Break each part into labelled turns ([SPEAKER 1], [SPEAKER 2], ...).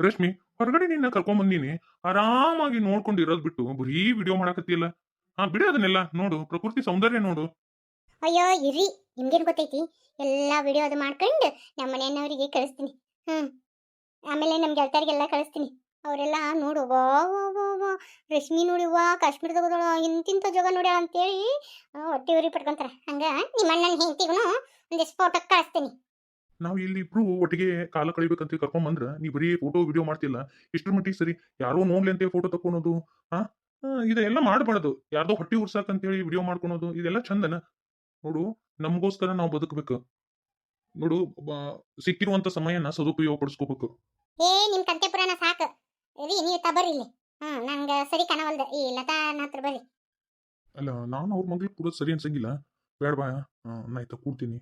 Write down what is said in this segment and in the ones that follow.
[SPEAKER 1] ರಶ್ಮಿ, ಹೊರಗಡೆ ನಿನ್ನ ಕರ್ಕೊಂಡ್ ಬಂದೀನಿ. ಆರಾಮಾಗಿ ನೋಡ್ಕೊಂಡು ಇರೋದ್ ಬಿಟ್ಟು ಬರೀ ವಿಡಿಯೋ ಮಾಡಾಕತ್ತಿಲ್ಲ ಹಾ, ಬಿಡಿ ಅದನ್ನೆಲ್ಲ. ನೋಡು, ಪ್ರಕೃತಿ ಸೌಂದರ್ಯ ನೋಡು.
[SPEAKER 2] ಅಯ್ಯೋ ಇರಿ ನಿಮ್ಗೇನ್ ಗೊತ್ತೈತಿ? ಎಲ್ಲಾ ವಿಡಿಯೋ ಅದು ಮಾಡ್ಕೊಂಡು ನಮ್ಮ ಮನೆಯವ್ರಿಗೆ ಕಳಿಸ್ತೀನಿ. ಹ್ಮ್. ಆಮೇಲೆ ನಮ್ಮ ಗೆಳತಿಯರಿಗೆಲ್ಲ ಕಳಿಸ್ತೀನಿ. ಅವರೆಲ್ಲ ನೋಡು, ವಾ ವಾ ವಾ ವಾ ರಶ್ಮಿ ನೋಡಿ, ವಾ ಕಾಶ್ಮೀರದಾಗ ಹೋದಳ ಇಂತಿಂತ ಜಾಗ ನೋಡ್ಯಾಳ ಅಂತೇಳಿ ಹೊಟ್ಟೆ ಉರಿ ಪಡ್ಕೊಂತಾರ ಹಂಗ ನಿಮ್ಮ ಅಣ್ಣನ ಹೆಂಡತಿಗೂ ಒಂದಿಷ್ಟು ಫೋಟೋ ಕಳಿಸ್ತೀನಿ.
[SPEAKER 1] ನಾವು ಇಲ್ಲಿ ಇಬ್ರು ಒಟ್ಟಿಗೆ ಕಾಲ ಕಳಿಬೇಕಂತ ಕರ್ಕೊಂಡ್ ಬಂದ್ರ ನೀ ಬರೀ ಫೋಟೋ ವಿಡಿಯೋ ಮಾಡ್ತಿಲ್ಲ. ಇಷ್ಟ್ರ ಮಟ್ಟಿಗೆ ಸರಿ ಯಾರೋ ನೋಡ್ಲಿ ಅಂತ ಫೋಟೋ ತಕ್ಕೊಳೋದು ಹಾ? ಇದೆಲ್ಲ ಮಾಡಬಾರ್ದು. ಯಾರ್ದೋ ಹೊಟ್ಟಿ ಉರ್ಸಾಕ್ ಅಂತೇಳಿ ವಿಡಿಯೋ ಮಾಡ್ಕೊಳೋದು ಇದೆಲ್ಲ ಚಂದನ. ನೋಡು ನಮಗೋಸ್ಕರ ನಾವು ಬದುಕಬೇಕು. ನೋಡು ಸಿಕ್ಕಿರುವಂತ ಸಮಯನ ಸದುಪಯೋಗ ಪಡಿಸ್ಕೋಬೇಕು
[SPEAKER 2] ಏ ನಿಮ್ ಕಂತೆ ಪುರಾಣ ಸಾಕು. ರೀ ನೀವು ತಬರಿ ಇಲ್ಲಿ. ನಂಗೆ ಸರಿ ಕಾಣವಲ್ದ. ಈ ಲತಾ ಹತ್ರ ಬರ್ರಿ.
[SPEAKER 1] ಅಲ್ಲ ನಾನು ಅವ್ರ ಮಗ್ಳಿಗೆ ಕೂಡ ಸರಿ ಅನ್ಸಂಗಿಲ್ಲ. ಬೇಡ ಬಾ ನಾ ಆಯ್ತಾ ಕೂಡ್ತೀನಿ.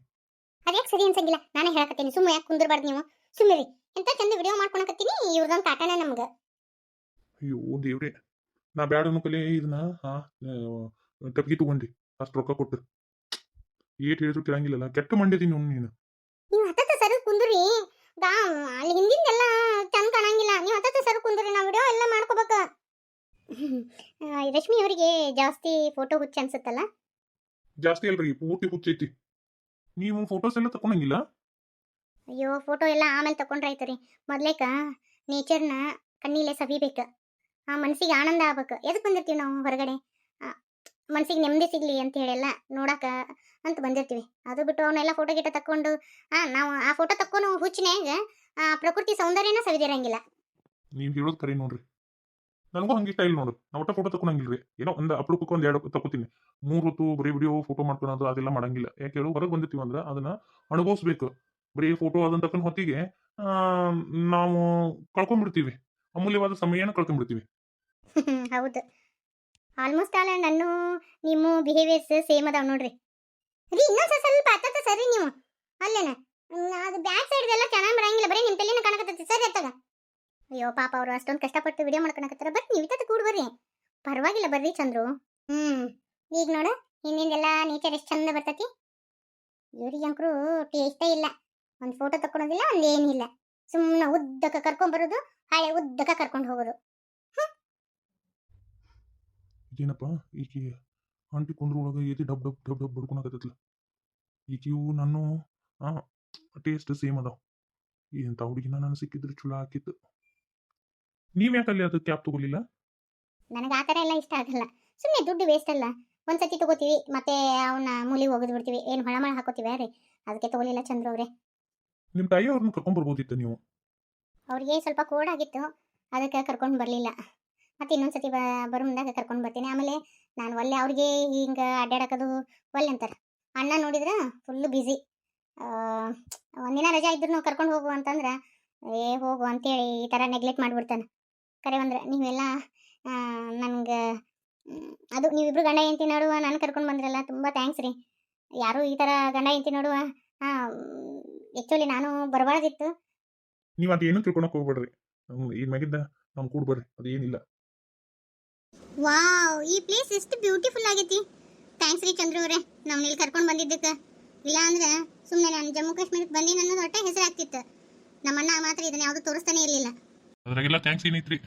[SPEAKER 2] ಅದ್ಯಾಕೆ ಸರಿ ಅನ್ಸಂಗಿಲ್ಲ. ನಾನೇ ಹೇಳಕತ್ತೀನಿ. ಸುಮ್ಮ ಯಾಕೆ ಕುಂದಿರ್ಬಾರ್ದು ನೀವು? ಸುಮ್ಮನೆ ಎಂತ ಚಂದ ವಿಡಿಯೋ ಮಾಡ್ಕೊಳಕತ್ತೀನಿ. ಇವ್ರದೊಂದು ಕಾಟನ ನಮ್ಗೆ.
[SPEAKER 1] ಅಯ್ಯೋ ದೇವ್ರೆ. ನಾ ಬ್ಯಾಡ ಕಲೆ ಇದನ್ನ. ಹಾ ಟಪ್ಗಿ ತಗೊಂಡಿ. ಅಷ್ಟು ರೊಕ್ಕ ಕೊಟ್ಟು. ಏಟ್ ಹೇಳಿದ್ರು ಕೇಳಂಗಿಲ್ಲಲ್ಲ. ಕೆಟ್ಟ ಮಂಡಿದೀನಿ ಅವ್ನು ನೀನು.
[SPEAKER 2] ನೀವು ಹತ್ತತ್ತ ಸರ್ ಕುಂದ್ರಿ. ಗಾ ಅಲ್ಲಿ ಹಿಂದಿಂದೆಲ್ಲ ಚಂದ ಕಾಣಂಗಿಲ್ಲ. ನೀವು ಹತ್ತತ್ತ ಸರ್ ಕುಂದ್ರಿ ನಾ ವಿಡಿಯೋ ಎಲ್ಲ ಮಾಡ್ಕೋಬೇಕ. ರಶ್ಮಿ ಅವರಿಗೆ ಜಾಸ್ತಿ ಫೋಟೋ ಹುಚ್ಚ ಅನ್ಸುತ್ತಲ್ಲ?
[SPEAKER 1] ಜಾಸ್ತಿ ಅಲ್ರಿ ಪೂರ್ತಿ ಹುಚ್ಚೈತಿ. ನೀವು ಫೋಟೋಸ್ ಎಲ್ಲ ತಕೊಂಡಂಗಿಲ್ಲ?
[SPEAKER 2] ಅಯ್ಯೋ ಫೋಟೋ ಎಲ್ಲ ಆಮೇಲೆ ತಕೊಂಡ್ರಾಯ್ತು ರೀ ಮೊದ್ಲೇಕ ನೇಚರ್ನ ಕಣ್ಣಿಲೆ ಸವಿಬೇಕು. ಆ ಮನಸ್ಸಿಗೆ ಆನಂದ ಆಗ್ಬೇಕು. ಎದಕ್ಕೆ ಬಂದಿರ್ತೀವಿ ನಾವು ಹೊರಗಡೆ? ಮನಸ್ಸಿಗೆ ನೆಮ್ಮದಿ ಸಿಗಲಿ ಅಂತ ಹೇಳೆಲ್ಲ ನೋಡಾಕ ಅಂತ ಬಂದಿರ್ತೀವಿ. ಅದು ಬಿಟ್ಟು ಅವನ್ನೆಲ್ಲ ಫೋಟೋ ಗಿಟ ತಕ್ಕೊಂಡು ಆ ನಾವು ಆ ಫೋಟೋ ತಕ್ಕೊಂಡು ಹುಚ್ಚಿನ್ಯಾಗ ಆ ಪ್ರಕೃತಿ ಸೌಂದರ್ಯನ ಸವಿದಿರಂಗಿಲ್ಲ.
[SPEAKER 1] ನೀವು ಹೇಳೋದು ಕರೆ ನೋಡ್ರಿ. ನನಗೂ ಹಂಗೆ ಇಲ್ಲ ನೋಡು. ನಾ ಒಟ್ಟ ಫೋಟೋ ರೀ ಏನೋ ಒಂದು ಅಪರೂಪಕ್ಕೆ ಒಂದ್ ಎರಡು ತಗೋತೀನಿ ಮೂರು ಹೊತ್ತು ಬರೀ ವಿಡಿಯೋ ಫೋಟೋ ಮಾಡ್ಕೊಳೋದು ಅದೆಲ್ಲ ಮಾಡಂಗಿಲ್ಲ. ಯಾಕೆ ಹೇಳು, ಹೊರಗೆ ಬಂದಿರ್ತೀವಿ ಅಂದ್ರೆ ಅದನ್ನ ಅನುಭವಿಸ್ಬೇಕು. ಬರೀ ಫೋಟೋ ಅದನ್ನ ಹೊತ್ತಿಗೆ ನಾವು ಕಳ್ಕೊಂಡ್ಬಿಡ್ತೀವಿ ಅಮೂಲ್ಯವಾದ ಸಮಯನ ಕಳ್ಕೊಂಡ್ಬಿಡ್ತೀವಿ
[SPEAKER 2] ಹೌದು. ಆಲ್ಮೋಸ್ಟ್ ಆಲ್ ನಾನು ನಿಮ್ಮ ಬಿಹೇವಿಯರ್ಸ್ ಸೇಮ್ ಅದಾವ ನೋಡ್ರಿ. ರೀ ಇನ್ನೊಂದು ಸ್ವಲ್ಪ ಹತ್ತತ್ತ ಸರಿ ನೀವು. ಅಲ್ಲೇನ? ಅದು ಬ್ಯಾಕ್ ಸೈಡ್ ಎಲ್ಲ ಚೆನ್ನಾಗಿ ಬರಂಗಿಲ್ಲ. ಬರೀ ನಿಮ್ಮ ತಲೆನ ಕಾಣಕತ್ತೈತಿ. ಸರಿ ಅಯ್ಯೋ ಪಾಪ ಅವರು ಅಷ್ಟೊಂದು ಕಷ್ಟಪಟ್ಟು ವಿಡಿಯೋ ಮಾಡ್ಕೊಳಕತ್ತಾರ. ಬರ್ರಿ ನೀವು ಇತ್ತ ಕೂಡ ಬರ್ರಿ. ಪರವಾಗಿಲ್ಲ ಬರ್ರಿ ಚಂದ್ರು. ಹ್ಮ್. ಈಗ ನೋಡು ಹಿಂದಿಂದೆಲ್ಲ ನೇಚರ್ ಎಷ್ಟು ಚಂದ ಬರ್ತೈತಿ. ಇವ್ರಿಗೆ ಅಂಕರು ಟೇಸ್ಟೇ ಇಲ್ಲ. ಒಂದು ಫೋಟೋ ತಕ್ಕೊಳೋದಿಲ್ಲ ಒಂದು ಏನಿಲ್ಲ ಸುಮ್ಮನೆ ಉದ್ದಕ್ಕೆ ಕರ್ಕೊಂಡ್ ಬರೋದು ಹಳೆ ಉದ್ದಕ್ಕೆ ಕರ್ಕೊಂಡು ಹೋಗೋದು.
[SPEAKER 1] ಇದೇನಪ್ಪ ಈಕಿ ಆಂಟಿ ಕುಂದ್ರ ಒಳಗೆ ಏತಿ ಡಬ್ ಡಬ್ ಡಬ್ ಡಬ್ ಬಡ್ಕೊಳಕತ್ತೈತ್ಲ. ಈಕಿವು ನಾನು ಟೇಸ್ಟ್ ಸೇಮ್ ಅದಾವ. ಎಂತ ಹುಡುಗಿನ ನಾನು ಸಿಕ್ಕಿದ್ರೆ ಚಲೋ ಹಾಕಿತ್ತು ನೀವ್ ಯಾಕಲ್ಲಿ ಅದು ಕ್ಯಾಪ್ ತಗೊಳ್ಳಿಲ್ಲ?
[SPEAKER 2] ನನಗೆ ಆ ತರ ಎಲ್ಲ ಇಷ್ಟ ಆಗಲ್ಲ. ಸುಮ್ಮನೆ ದುಡ್ಡು ವೇಸ್ಟ್ ಅಲ್ಲ. ಒಂದ್ಸತಿ ತಗೋತೀವಿ ಮತ್ತೆ ಅವನ್ನ ಮೂಲಿ ಒಗೆದು ಬಿಡ್ತೀವಿ. ಏನು ಹೊಳಮಳ ಹಾಕೋತೀವಿ ರೀ ಅದಕ್ಕೆ ತಗೊಲಿಲ್ಲ ಚಂದ್ರ ಅವರೇ.
[SPEAKER 1] ನಿಮ್ ತಾಯಿ ಅವ್ರನ್ನ ಕರ್ಕೊಂಡ್ ಬರ್ಬೋದಿತ್ತು ನೀವು?
[SPEAKER 2] ಅವ್ರಿಗೆ ಸ್ವಲ್ಪ ಕೋಡ್ ಆಗಿತ್ತು. ಅದಕ್ಕೆ ಕರ್ಕೊಂಡು ಬರಲಿಲ್ಲ. ಮತ್ತೆ ಇನ್ನೊಂದ್ಸತಿ ಬ ಬರೋ ಮುಂದಾಗ ಕರ್ಕೊಂಡು ಬರ್ತೀನಿ. ಆಮೇಲೆ ನಾನು ಒಲ್ಲೆ ಅವ್ರಿಗೆ ಹಿಂಗ ಅಡ್ಡಾಡಕದು ಒಲ್ಲೆ ಅಂತಾರೆ. ಅಣ್ಣ ನೋಡಿದ್ರೆ ಫುಲ್ಲು ಬ್ಯುಸಿ ಒಂದಿನ ರಜಾ ಇದ್ರು ಕರ್ಕೊಂಡು ಹೋಗು ಅಂತಂದ್ರೆ ಏ ಹೋಗು ಅಂತೇಳಿ ಈ ತರ ನೆಗ್ಲೆಕ್ಟ್ ಮಾಡಿಬಿಡ್ತಾನೆ. ಕರೆ ಬಂದ್ರೆ ನೀವೆಲ್ಲ ನನಗೆ ಅದು ನೀವಿಬ್ರು ಗಂಡ ಹೆಂಡತಿ ನೋಡುವ ನಾನು ಕರ್ಕೊಂಡು ಬಂದ್ರಲ್ಲ ತುಂಬ ಥ್ಯಾಂಕ್ಸ್ ರೀ. ಯಾರು ಈ ಥರ ಗಂಡ ಹೆಂಡತಿ ನೋಡುವ ಹಾಂ ಆ್ಯಕ್ಚುಲಿ ನಾನು ಬರಬಾರ್ದಿತ್ತು.
[SPEAKER 1] ನೀವು ಅದು ಏನು ತಿಳ್ಕೊಳಕ್ ಹೋಗ್ಬೇಡ್ರಿ. ಈ ಮ್ಯಾಗಿಂದ ನಮ್ಮ ಕೂಡ ಬರ್ರಿ ಅದೇನಿಲ್ಲ
[SPEAKER 2] ವಾವ್ ಈ ಪ್ಲೇಸ್ ಎಷ್ಟು ಬ್ಯೂಟಿಫುಲ್ ಆಗೈತಿ. ಥ್ಯಾಂಕ್ಸ್ ರೀ ಚಂದ್ರು ಅವರೇ ನಮ್ಮನ್ನ ಇಲ್ಲಿ ಕರ್ಕೊಂಡು ಬಂದಿದ್ದಕ್ಕೆ. ಇಲ್ಲ ಅಂದ್ರೆ ಸುಮ್ಮನೆ ನಾನು ಜಮ್ಮು ಕಾಶ್ಮೀರಕ್ಕೆ ಬಂದೀನಿ ಅನ್ನೋದು ಹೊಟ್ಟೆ ಹೆಸರಾಗ್ತಿತ್ತು. ನಮ್ಮ ಅಣ್ಣ ಮಾತ್ರ ಇದನ್ನ ಯಾವುದು ತೋರಿಸ್ತಾನೆ ಇರಲಿಲ್ಲ.
[SPEAKER 1] ಅದ್ರಾಗೆಲ್ಲ ಥ್ಯಾಂಕ್ಸ್ ಏನೈತ್ರಿ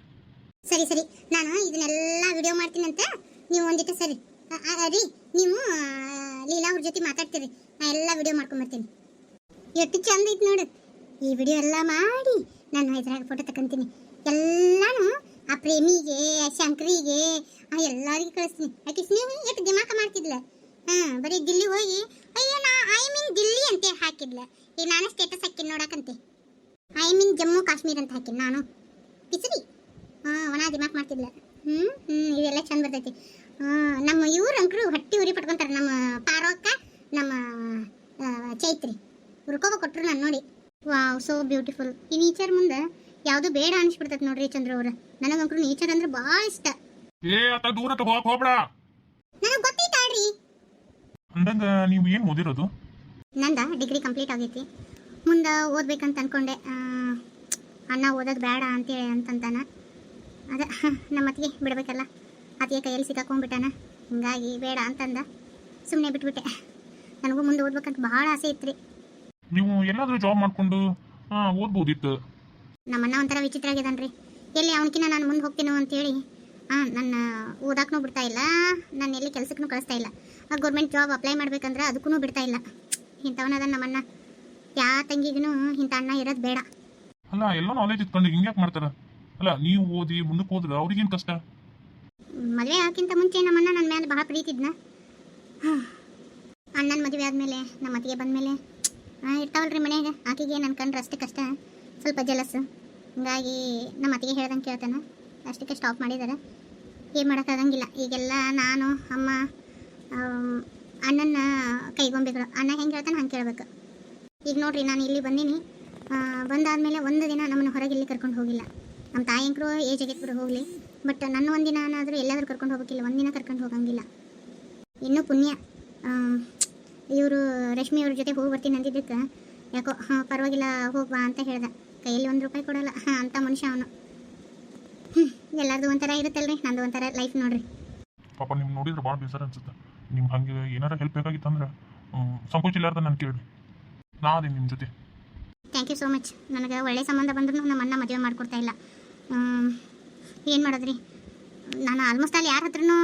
[SPEAKER 2] ಸರಿ ಸರಿ. ನಾನು ಇದನ್ನೆಲ್ಲ ವಿಡಿಯೋ ಮಾಡ್ತೀನಂತ ನೀವು ಒಂದಿಟ್ಟು ಸರಿ. ರೀ, ನೀವು ಲೀಲಾ ಅವ್ರ ಜೊತೆ ಮಾತಾಡ್ತೀರಿ. ನಾ ಎಲ್ಲ ವಿಡಿಯೋ ಮಾಡ್ಕೊಂಬರ್ತೀನಿ ಎಷ್ಟು ಚಂದ ಐತಿ ನೋಡು. ಈ ವಿಡಿಯೋ ಎಲ್ಲ ಮಾಡಿ ನಾನು ಇದ್ರಾಗ ಫೋಟೋ ತಕೊಂತೀನಿ. ಎಲ್ಲಾನು ಆ ಪ್ರೇಮಿಗೆ, ಆ ಶಂಕರಿಗೆ, ಆ ಎಲ್ಲರಿಗೂ ಕಳಿಸ್ತೀನಿ. ಯಾಕೆ ನೀವು ಎಷ್ಟು ದಿಮಾಕ ಮಾಡ್ತಿದ್ಲ? ಹಾಂ, ಬರೀ ದಿಲ್ಲಿ ಹೋಗಿ, ಅಯ್ಯೋ, ನಾ ಐ ಮೀನ್ ದಿಲ್ಲಿ ಅಂತ ಹಾಕಿದ್ಲ. ಈಗ ನಾನು ಸ್ಟೇಟಸ್ ಹಾಕಿನಿ ನೋಡಕಂತೆ. ಐ ಮೀನ್ ಜಮ್ಮು ಕಾಶ್ಮೀರ್ ಅಂತ ಹಾಕಿನಿ ನಾನು. ಪಿಸರಿ ಹಾ ಒಣ ದಿಮಾಕ್ ಮಾಡ್ತಿದ್ಲ. ಹ್ಮ್ ಹ್ಮ್ ಇವೆಲ್ಲ ಚಂದ ಬರ್ತೈತಿ. ಹಾ ನಮ್ಮ ಇವ್ರ ಅಂಕರು ಹೊಟ್ಟಿ ಉರಿ ಪಟ್ಕೊಂತಾರ ನಮ್ಮ ಪಾರೋಕ್ಕ ನಮ್ಮ ಚೈತ್ರಿ. ಹುರ್ಕೋಬ ಕೊಟ್ರು ನಾನು ನೋಡಿ. ವಾವ್ ಸೋ ಬ್ಯೂಟಿಫುಲ್ ಈ ನೇಚರ್ ಮುಂದೆ ಯಾವುದು ಬೇಡ ಅನಿಸ್ಬಿಡ್ತೈತೆ ನೋಡ್ರಿ ಚಂದ್ರ ಅವ್ರ. ನನಗಂಕರು ನೇಚರ್ ಅಂದ್ರೆ ಭಾಳ ಇಷ್ಟ.
[SPEAKER 1] ಏ ಅತ್ತ ದೂರ ಹೋಗಕ್ ಹೋಗ್ಬೇಡ.
[SPEAKER 2] ನನಗೆ
[SPEAKER 1] ಅಂದಂಗ ನೀವು ಏನು ಓದಿರೋದು?
[SPEAKER 2] ನಂದ? ಡಿಗ್ರಿ ಕಂಪ್ಲೀಟ್ ಆಗೈತಿ. ಮುಂದೆ ಓದ್ಬೇಕಂತ ಅನ್ಕೊಂಡೆ. ಅಣ್ಣ ಓದೋದು ಬೇಡ ಅಂತೇಳಿ ಅಂತಂತಾನ ಅದ ನಮ್ಮ ಅತ್ತಿಗೆ ಬಿಡಬೇಕಲ್ಲ. ಅತ್ತಿಗೆ ಕೈಯಲ್ಲಿ ಸಿಕ್ಕಾಕೊಂಡ್ಬಿಟ್ಟಾನ. ಹಿಂಗಾಗಿ ಬೇಡ ಅಂತಂದ. ಸುಮ್ಮನೆ ಬಿಟ್ಬಿಟ್ಟೆ. ನನಗೂ ಮುಂದೆ ಓದ್ಬೇಕಂತ ಭಾಳ ಆಸೆ ಇತ್ತು ರೀ
[SPEAKER 1] ನೀವು ಎಲ್ಲಾದರೂ ಜಾಬ್ ಮಾಡ್ಕೊಂಡು ಓದ್ಬೋದಿತ್ತು.
[SPEAKER 2] ನಮ್ಮಣ್ಣ ಒಂಥರ ವಿಚಿತ್ರ ಆಗಿದಾನ್ರಿ ಎಲ್ಲಿ ಅವನಕಿನ ನಾನು ಮುಂದೆ ಹೋಗ್ತೀನೋ ಅಂತೇಳಿ ಹಾಂ ನನ್ನ ಓದಾಕ್ನೂ ಬಿಡ್ತಾ ಇಲ್ಲ. ನಾನು ಎಲ್ಲಿ ಕೆಲಸಕ್ಕೂ ಕಳಿಸ್ತಾ ಇಲ್ಲ. ಗೌರ್ಮೆಂಟ್ ಜಾಬ್ ಅಪ್ಲೈ ಮಾಡ್ಬೇಕಂದ್ರೆ ಅದಕ್ಕೂ ಬಿಡ್ತಾ ಇಲ್ಲ. ಇಂಥವನದ ನಮ್ಮಣ್ಣ. ಯಾವ ತಂಗಿಗೂ ಇಂಥ ಅಣ್ಣ ಇರೋದು ಬೇಡ.
[SPEAKER 1] ಅಲ್ಲ ಎಲ್ಲ ನಾಲೆಜ್ ಇಟ್ಕೊಂಡು ಹಿಂಗ್ಯಾಕ್ ಮಾಡ್ತಾರ? ಅಲ್ಲ, ನೀವು ಓದಿ ಮುಂದಕ್ಕೆ ಹೋದ್ರೆ ಅವ್ರಿಗೇನು ಕಷ್ಟ?
[SPEAKER 2] ಮದುವೆ ಆಕಿಂತ ಮುಂಚೆ ನಮ್ಮ ಅಣ್ಣ ನನ್ನ ಮೇಲೆ ಬಹಳ ಪ್ರೀತಿ ಇದ್ನ ಅಣ್ಣನ ಮದುವೆ ಆದಮೇಲೆ, ನಮ್ಮ ಅತ್ತಿಗೆ ಬಂದಮೇಲೆ ಇರ್ತಾವಲ್ರಿ ಮನೆಯಾಗ. ಆಕೆಗೆ ನನ್ನ ಕಂಡ್ರೆ ಅಷ್ಟೇ ಕಷ್ಟ. ಸ್ವಲ್ಪ ಜಲಸ್ಸು ಹಿಂಗಾಗಿ ನಮ್ಮ ಅತ್ತಿಗೆ ಹೇಳ್ದಂಗೆ ಕೇಳ್ತಾನೆ. ಅಷ್ಟಕ್ಕೆ ಸ್ಟಾಪ್ ಮಾಡಿದಾರೆ. ಏನು ಮಾಡೋಕ್ಕಾಗಂಗಿಲ್ಲ ಈಗೆಲ್ಲ ನಾನು, ಅಮ್ಮ ಅಣ್ಣನ ಕೈಗೊಂಬೆಗಳು. ಅಣ್ಣ ಹೆಂಗೆ ಹೇಳ್ತಾನೆ ಹಂಗೆ ಕೇಳ್ಬೇಕು. ಈಗ ನೋಡ್ರಿ, ನಾನು ಇಲ್ಲಿ ಬಂದೀನಿ. ಬಂದಾದ್ಮೇಲೆ ಒಂದು ದಿನ ನಮ್ಮನ್ನು ಹೊರಗೆ ಇಲ್ಲಿ ಕರ್ಕೊಂಡು ಹೋಗಿಲ್ಲ. ನಮ್ಮ ತಾಯಂಕರು ಏಜ್ ಆಗಿತ್ತು ಹೋಗಲಿ. ಬಟ್ ನನ್ನ ಒಂದಿನ ಏನಾದರೂ ಎಲ್ಲಾದರೂ ಕರ್ಕೊಂಡು ಹೋಗೋಕ್ಕಿಲ್ಲ ಒಂದಿನ ಕರ್ಕೊಂಡು ಹೋಗಂಗಿಲ್ಲ. ಇನ್ನೂ ಪುಣ್ಯ. ಇವರು ರಶ್ಮಿ ಅವ್ರ ಜೊತೆ ಹೋಗಿ ಬರ್ತೀನಿ ಅಂದಿದ್ದಕ್ಕೆ. ಯಾಕೋ ಹಾಂ ಪರವಾಗಿಲ್ಲ ಹೋಗ್ಬಾ ಅಂತ ಹೇಳ್ದೆ. ಕೈಯಲ್ಲಿ ಒಂದು ರೂಪಾಯಿ ಕೊಡಲ್ಲ. ಹಾಂ ಅಂತ ಮನುಷ್ಯ ಅವನು. ಎಲ್ಲರದು ಒಂಥರ ಇರುತ್ತಲ್ರಿ? ನಂದು ಒಂಥರ ಲೈಫ್ ನೋಡ್ರಿ.
[SPEAKER 1] ಪಾಪ ನಿಮ್ಗೆ ನೋಡಿದ್ರೆ ಭಾಳ ಬೇಸರ ಅನ್ಸುತ್ತೆ. ನಿಮ್ಗೆ ಹಂಗೆ ಏನಾರ ಹೆಲ್ಪ್ ಬೇಕಾಗಿತ್ತಂದ್ರೆ ಹ್ಮ್, ಸಂಕೋಚ ಇಲ್ಲಾರ್ದ ನಾನು ಕೇಳಿ ನಾ ಅದೇ ನಿಮ್ಮ ಜೊತೆ.
[SPEAKER 2] ಥ್ಯಾಂಕ್ ಯು ಸೋ ಮಚ್ ನನಗೆ ಒಳ್ಳೆ ಸಂಬಂಧ ಬಂದ್ರೂ ನಮ್ಮ ಅಣ್ಣ ಮದುವೆ ಮಾಡಿಕೊಡ್ತಾ ಇಲ್ಲ. ಏನು ಮಾಡೋದ್ರಿ? ನಾನು ಆಲ್ಮೋಸ್ಟ್ ಅಲ್ಲಿ ಯಾರ ಹತ್ರನೂ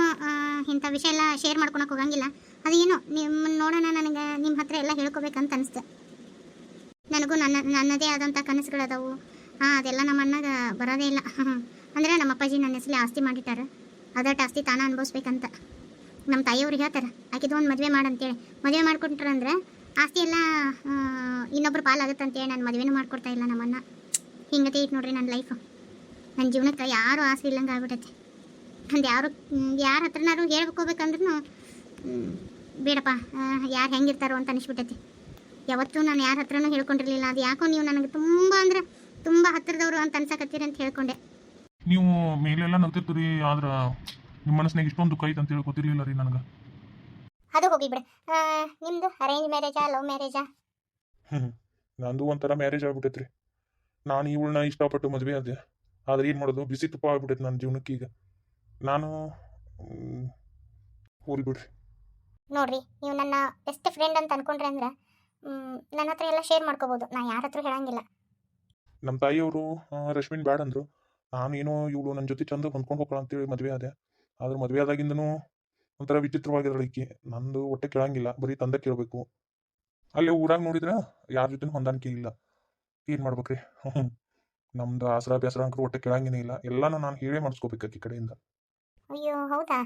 [SPEAKER 2] ಇಂಥ ವಿಷಯ ಎಲ್ಲ ಶೇರ್ ಮಾಡ್ಕೊಳಕ್ಕೆ ಹೋಗಂಗಿಲ್ಲ. ಅದೇನು ನಿಮ್ಮ ನೋಡೋಣ ನನಗೆ ನಿಮ್ಮ ಹತ್ರ ಎಲ್ಲ ಹೇಳ್ಕೊಬೇಕಂತ ಅನಿಸ್ತು. ನನಗೂ ನನ್ನ, ನನ್ನದೇ ಆದಂಥ ಕನಸುಗಳದಾವು. ಹಾಂ, ಅದೆಲ್ಲ ನಮ್ಮ ಅಣ್ಣಗ ಬರೋದೇ ಇಲ್ಲ. ಅಂದರೆ ನಮ್ಮ ಅಪ್ಪಾಜಿ ನನ್ನ ಹೆಸರಲ್ಲಿ ಆಸ್ತಿ ಮಾಡಿಟ್ಟಾರೆ. ಅದಟ್ಟು ಆಸ್ತಿ ತಾನ ಅನುಭವಿಸ್ಬೇಕಂತ. ನಮ್ಮ ತಾಯಿಯವ್ರಿಗೆ ಹೇಳ್ತಾರೆ ಆಕಿದು ಒಂದು ಮದುವೆ ಮಾಡಂತೇಳಿ. ಮದುವೆ ಮಾಡ್ಕೊಟ್ರಂದ್ರೆ ಆಸ್ತಿ ಎಲ್ಲ ಇನ್ನೊಬ್ರು ಪಾಲಾಗುತ್ತೆ ಅಂತೇಳಿ ನಾನು ಮದುವೆನೂ ಮಾಡ್ಕೊಡ್ತಾ ಇಲ್ಲ ನಮ್ಮನ್ನ. ಹಿಂಗತೆ ಐತೆ ನೋಡ್ರಿ ನನ್ನ ಲೈಫು ನನ್ನ ಜೀವನಕ್ಕೆ ಯಾರು ಆಸೆ ಇಲ್ಲಂಗೆ ಆಗ್ಬಿಟ್ಟೈತೆ ಅಂದು ಯಾರು ಯಾರ ಹತ್ರನಾರು ಹೇಳ್ಬೇಕೋಬೇಕಂದ್ರೂ ಬೇಡಪ್ಪ ಯಾರು ಹೆಂಗಿರ್ತಾರೋ ಅಂತ ಅನಿಸ್ಬಿಟ್ಟೈತಿ ಯಾವತ್ತೂ ನಾನು ಯಾರ ಹತ್ರನೂ ಹೇಳ್ಕೊಂಡಿರ್ಲಿಲ್ಲ. ಅದು ಯಾಕೋ ನೀವು ನನಗೆ ತುಂಬ ಅಂದ್ರೆ ತುಂಬ ಹತ್ತಿರದವರು ಅಂತ ಅನ್ಸಕತ್ತೀರಿ ಅಂತ ಹೇಳ್ಕೊಂಡೆ.
[SPEAKER 1] ನೀವು ಮೇಲೆಲ್ಲ ನಗ್ತಿರ್ತೀರಿ ಆದ್ರೆ ನಿಮ್ಮ ಮನಸ್ಸಿನಾಗ ಇಷ್ಟೊಂದು ದುಃಖ ಐತೆ ಅಂತ ರೀ ನನಗೆ.
[SPEAKER 2] ಅದು ಹೋಗಿ ಬಿಡು. ನಿಮ್ಮದು ಅರೇಂಜ್ ಮ್ಯಾರೇಜಾ ಲವ್ ಮ್ಯಾರೇಜಾ
[SPEAKER 1] ಹ್ಞೂ ನಂದು ಒಂಥರ ಮ್ಯಾರೇಜ್ ಆಗ್ಬಿಟ್ಟೈತ್ರಿ. ನಾನು ಇವಳನ್ನ ಇಷ್ಟಪಟ್ಟು ಮದುವೆ ಆದೆ. ಆದ್ರೆ ಏನು ಮಾಡೋದು? ಬಿಸಿ ತುಪ್ಪ ಆಗ್ಬಿಟ್ಟೈತೆ ನನ್ನ ಜೀವನಕ್ಕೆ ಈಗ. ನಾನು ಮ್, ಹೋಗ್ಲಿ ಬಿಡ್ರಿ.
[SPEAKER 2] ನೋಡ್ರಿ ನೀವು ನನ್ನ ಬೆಸ್ಟ್ ಫ್ರೆಂಡ್ ಅಂತ ಅನ್ಕೊಂಡ್ರೆ ಅಂದ್ರೆ ನನ್ನ ಹತ್ರ ಎಲ್ಲ ಶೇರ್ ಮಾಡ್ಕೋಬಹುದು ನಾ ಯಾರ ಹತ್ರ ಹೇಳಂಗಿಲ್ಲ.
[SPEAKER 1] ನಮ್ಮ ತಾಯಿಯವರು ರಶ್ಮಿನ್ ಬ್ಯಾಡ್ ಅಂದರು ನಾನು ಏನೋ ಇವಳು ನನ್ನ ಜೊತೆ ಚಂದ ಹೊಂದ್ಕೊಂಡು ಹೋಗೋಣ ಅಂತೇಳಿ ಮದುವೆ ಆದೆ. ಆದ್ರೆ ಮದುವೆ ಆದಾಗಿಂದನೂ ಒಂಥರ ವಿಚಿತ್ರವಾಗಿ ಈಕೆ ನಂದು ಹೊಟ್ಟೆ ಕೇಳಂಗಿಲ್ಲ. ಬರೀ ತಂದೆ ಕೇಳಬೇಕು. ಅಲ್ಲಿ ಊರಾಗ ನೋಡಿದ್ರ ಯಾರ ಜೊತೆ ಹೊಂದಾಣಿಕೆ ಇಲ್ಲ. ಏನ್ ಮಾಡ್ಬೇಕ್ರಿ? ನಮ್ದು ಆಸರ ಬೇಸರ ಅಂಕರು ಹೊಟ್ಟೆ ಕೇಳಂಗೇನೇ ಇಲ್ಲ. ಎಲ್ಲಾನು ನಾನು ಹೇಳೇ ಮಾಡಿಸ್ಕೋಬೇಕು ಆಕಿ ಕಡೆಯಿಂದ.
[SPEAKER 2] ಅಯ್ಯೋ ಹೌದಾ?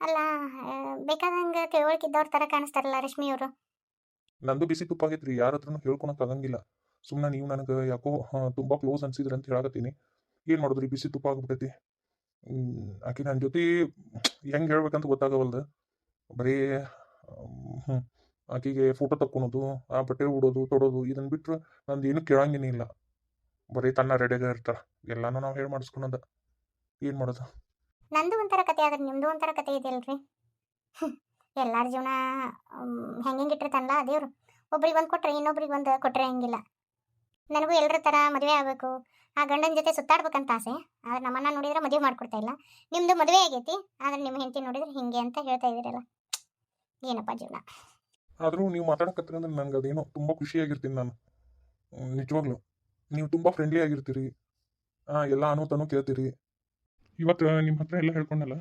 [SPEAKER 2] ಅಲ್ಲ ಬೇಕಾದಂಗ ತಿಳುವಳಿಕೆ ತರ ಕಾಣಿಸ್ತಾರಲ್ಲ ರಶ್ಮಿ ಅವರು.
[SPEAKER 1] ನಂದು ಬಿಸಿ ತುಪ್ಪ ಆಗೈತ್ರಿ. ಯಾರ ಹತ್ರನು ಹೇಳ್ಕೊಳಕ್ ಆಗಂಗಿಲ್ಲ. ಸುಮ್ಮನೆ ನೀವು ನನಗೆ ಯಾಕೋ ತುಂಬಾ ಕ್ಲೋಸ್ ಅನ್ಸಿದ್ರಿ ಅಂತ ಹೇಳಕತ್ತೀನಿ. ಏನ್ ಮಾಡಿದ್ರಿ? ಬಿಸಿ ತುಪ್ಪ ಆಗ್ಬಿಟ್ಟೈತಿ ಆಕಿ ನನ್ನ ಜೊತೆ ಹೆಂಗೆ ಹೇಳ್ಬೇಕಂತ ಗೊತ್ತಾಗವಲ್ದು. ಬರೀ ಆಕೆಗೆ ಫೋಟೋ ತಕ್ಕೊಳೋದು, ಆ ಬಟ್ಟೆ ಉಡೋದು, ತೊಡೋದು ಇದನ್ನ ಬಿಟ್ಟರೆ ನಂದು ಏನು ಕೇಳಂಗೇನೇ ಇಲ್ಲ. ಬರೀ ತನ್ನ ರೆಡಿಯಾಗ ಇರ್ತಾರ ಎಲ್ಲಾನು ನಾವು ಹೇಳಿ ಮಾಡಿಸ್ಕೊಳೋದ ಏನು ಮಾಡೋದು?
[SPEAKER 2] ನಂದು ಒಂಥರ ಕತೆ ಆದ್ರೆ ನಿಮ್ದು ಒಂಥರ ಕತೆ ಇದೆಯಲ್ರಿ? ಎಲ್ಲಾರ ಜೀವನ ಹೆಂಗೆ ಇಟ್ಟಿರ್ತಾನಲ್ಲ ದೇವ್ರು. ಒಬ್ರಿಗೆ ಒಂದು ಕೊಟ್ರೆ, ಇನ್ನೊಬ್ರಿಗೆ ಒಂದು ಕೊಟ್ರೆ ಹಂಗಿಲ್ಲ. ನನಗೂ ಎಲ್ಲರ ಥರ ಮದುವೆ ಆಗಬೇಕು. ಆ ಗಂಡನ ಜೊತೆ ಸುತ್ತಾಡ್ಬೇಕಂತ ಆಸೆ ಆದ್ರೆ ನಮ್ಮನ್ನ ನೋಡಿದ್ರೆ ಮದುವೆ ಮಾಡ್ಕೊಡ್ತಾ ಇಲ್ಲ. ನಿಮ್ಮದು ಮದುವೆ ಆಗೈತಿ ಆದ್ರೆ ನಿಮ್ಮ ಹೆಂಡತಿ ನೋಡಿದ್ರೆ ಹಿಂಗೆ ಅಂತ ಹೇಳ್ತಾ ಇದ್ದೀರಲ್ಲ. ಏನಪ್ಪ ಜೀವನ?
[SPEAKER 1] ಆದರೂ ನೀವು ಮಾತಾಡಕತ್ತೀರಿ ಅಂದ್ರೆ ನಂಗೆ ಅದೇನೋ ತುಂಬ ಖುಷಿಯಾಗಿರ್ತೀನಿ ನಾನು. ನಿಜವಾಗ್ಲು. ನೀವು ತುಂಬ ಫ್ರೆಂಡ್ಲಿ ಆಗಿರ್ತೀರಿ. ಆ, ಎಲ್ಲ ಅನು ತನು ಕೇಳ್ತೀರಿ ಇವತ್ತು ನಿಮ್ಮ ಹತ್ರ ಎಲ್ಲ ಹೇಳ್ಕೊಂಡಲ್ಲ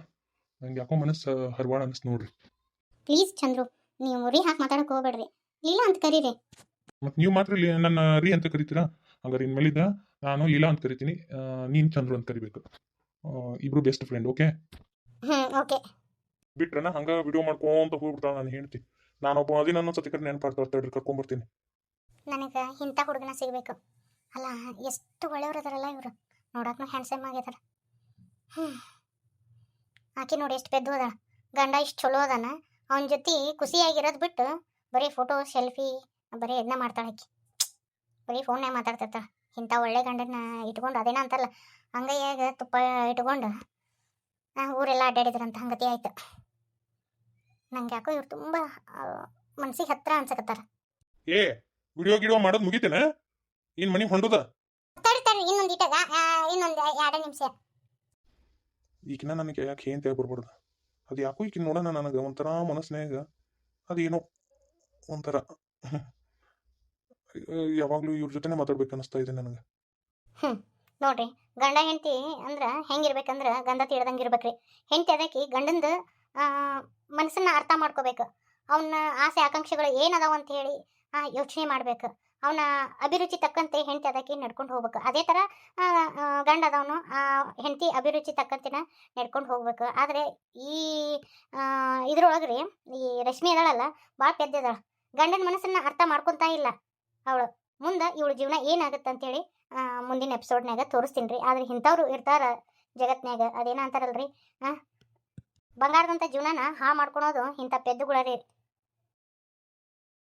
[SPEAKER 1] ನಂಗೆ ಯಾಕೋ ಮನಸ್ಸು ಹರ್ವಾಳ ಅನಿಸ್ ನೋಡ್ರಿ.
[SPEAKER 2] ಪ್ಲೀಸ್ ಚಂದ್ರು ನೀವು ರೀ ಹಾಕಿ ಮಾತಾಡೋಕೆ ಹೋಗ್ಬೇಡ್ರಿ. ಲೀಲಾ ಅಂತ ಕರೀರಿ.
[SPEAKER 1] ಮತ್ತೆ ನೀವು ಮಾತ್ರ ನನ್ನ ರೀ ಅಂತ ಕರಿತೀರಾ? ಹಾಗಾದ್ರೆ ಇನ್ಮೇಲಿದ್ದ ನಾನು ಲೀಲಾ ಅಂತ ಕರಿತೀನಿ. ನೀನು ಚಂದ್ರು ಅಂತ ಕರಿಬೇಕು. ಇಬ್ರು ಬೆಸ್ಟ್ ಫ್ರೆಂಡ್ ಓಕೆ
[SPEAKER 2] ಓಕೆ
[SPEAKER 1] ಬಿಟ್ರನ ಹಂಗ ವಿಡಿಯೋ ಮಾಡ್ಕೊಂತ ಹೋಗ್ಬಿಡ್ತಾಳ ನಾನು ಹೇಳ್ತಿ ಒಬ್ಬ ಅದಿನ ಅನ್ನೋ ಸತಿ ಕಡೆ ನೆನಪಾಡ್ತಾ ತಡ್ರಿ ಕರ್ಕೊಂಬರ್ತೀನಿ
[SPEAKER 2] ನನಗೆ ಇಂಥ ಹುಡುಗನ ಸಿಗಬೇಕು. ಅಲ್ಲ ಎಷ್ಟು ಒಳ್ಳೆಯವ್ರು ಅದಾರಲ್ಲ ಇವರು. ನೋಡಕ್ನು ಹ್ಯಾಂಡ್ಸಮ್ ಆಗ್ಯದಾರ ಹ್ಞೂ ಆಕೆ ನೋಡಿ ಎಷ್ಟು ಬೆದ್ದು ಅದ ಗಂಡ ಇಷ್ಟು ಚಲೋ ಅದಾನ. ಅವನ ಜೊತೆ ಖುಷಿಯಾಗಿರೋದು ಬಿಟ್ಟು ಬರೀ ಫೋಟೋ ಸೆಲ್ಫಿ ಬರೀ ಇದನ್ನ ಮಾಡ್ತಾಳೆ ಆಕಿ. ಬರೀ ಫೋನ್ಯಾಗ ಮಾತಾಡ್ತಿರ್ತಾಳೆ. ಇಂಥ ಒಳ್ಳೆ ಗಂಡನ ಇಟ್ಕೊಂಡು ಅದೇನ ಅಂತಲ್ಲ ಅಂಗೈಯಾಗ ತುಪ್ಪ ಇಟ್ಕೊಂಡು ಊರೆಲ್ಲ ಅಡ್ಡಾಡಿದ್ರಂತ ಹಂಗತಿ ಆಯ್ತು. ನಂಗೆ ಯಾಕೋ ಇವ್ರು ತುಂಬ ಮನ್ಸಿಗೆ ಹತ್ರ ಅನ್ಸಕತ್ತಾರ.
[SPEAKER 1] ಏ ವಿಡಿಯೋ ಗಿಡಿಯೋ ಮಾಡೋದು ಮುಗಿತೇನ? ಇನ್ ಮನೆಗೆ ಹೊಂಡುದ?
[SPEAKER 2] ತಡಿ ತಡಿ ಇನ್ನೊಂದು ಇಟ್ಟಾಗ ಇನ್ನೊಂದು ಎರಡು ನಿಮಿಷ.
[SPEAKER 1] ಈಗಿನ ನನಗೆ ಯಾಕೆ ಏನ್ ಬರ್ಬಾರ್ದು? ಅದು ಯಾಕೋ ಈಗಿನ ನೋಡೋಣ ನನಗೆ ಒಂಥರ ಮನಸ್ಸಿನಾಗ ಅದೇನೋ ಒಂಥರ. ಯಾವಾಗಲೂ ಇವ್ರ ಜೊತೆನೆ ಮಾತಾಡ್ಬೇಕು ಅನಿಸ್ತಾ ಇದೆ ನನಗೆ.
[SPEAKER 2] ನೋಡ್ರಿ ಗಂಡ ಹೆಂಡತಿ ಅಂದ್ರ ಹೆಂಗಿರ್ಬೇಕಂದ್ರ ಗಂಧ ತೀಳ್ದಂಗೆ ಇರ್ಬೇಕ್ರಿ. ಹೆಂಡತಿ ಅದಕ್ಕೆ ಗಂಡಂದು ಮನಸ್ಸನ್ನ ಅರ್ಥ ಮಾಡ್ಕೋಬೇಕು. ಅವನ ಆಸೆ ಆಕಾಂಕ್ಷೆಗಳು ಏನದಾವ ಅಂತ ಹೇಳಿ ಯೋಚನೆ ಮಾಡ್ಬೇಕು. ಅವನ ಅಭಿರುಚಿ ತಕ್ಕಂತೆ ಹೆಂಡತಿ ಅದಕ್ಕೆ ನಡ್ಕೊಂಡು ಹೋಗ್ಬೇಕು. ಅದೇ ಆ, ಗಂಡ ಅದವನು ಹೆಂಡತಿ ಅಭಿರುಚಿ ತಕ್ಕಂತೆನ ನಡ್ಕೊಂಡು ಹೋಗ್ಬೇಕು. ಆದ್ರೆ ಈ ಇದ್ರೊಳಗೆ ರೀ ಈ ರಶ್ಮಿ ಅದಳಲ್ಲ ಭಾಳ ಪೆದ್ದದಾಳ ಗಂಡನ ಮನಸ್ಸನ್ನ ಅರ್ಥ ಮಾಡ್ಕೊತಾ ಇಲ್ಲ. ಅವಳು ಮುಂದೆ ಇವಳ ಜೀವನ ಏನಾಗುತ್ತೆ ಅಂತೇಳಿ ಹೇಳಿ ಮುಂದಿನ ಎಪಿಸೋಡ್ನಾಗ ತೋರಿಸ್ತೀನಿ ರೀ ಆದ್ರೆ ಇಂಥವ್ರು ಇರ್ತಾರ ಜಗತ್ನ್ಯಾಗ, ಅದೇನ ಅಂತಾರಲ್ರಿ, ಆ? ಬಂಗಾರದಂಥ ಜೀವನನ ಹಾ ಮಾಡ್ಕೊಳೋದು ಇಂಥ ಪೆದ್ದುಗಳ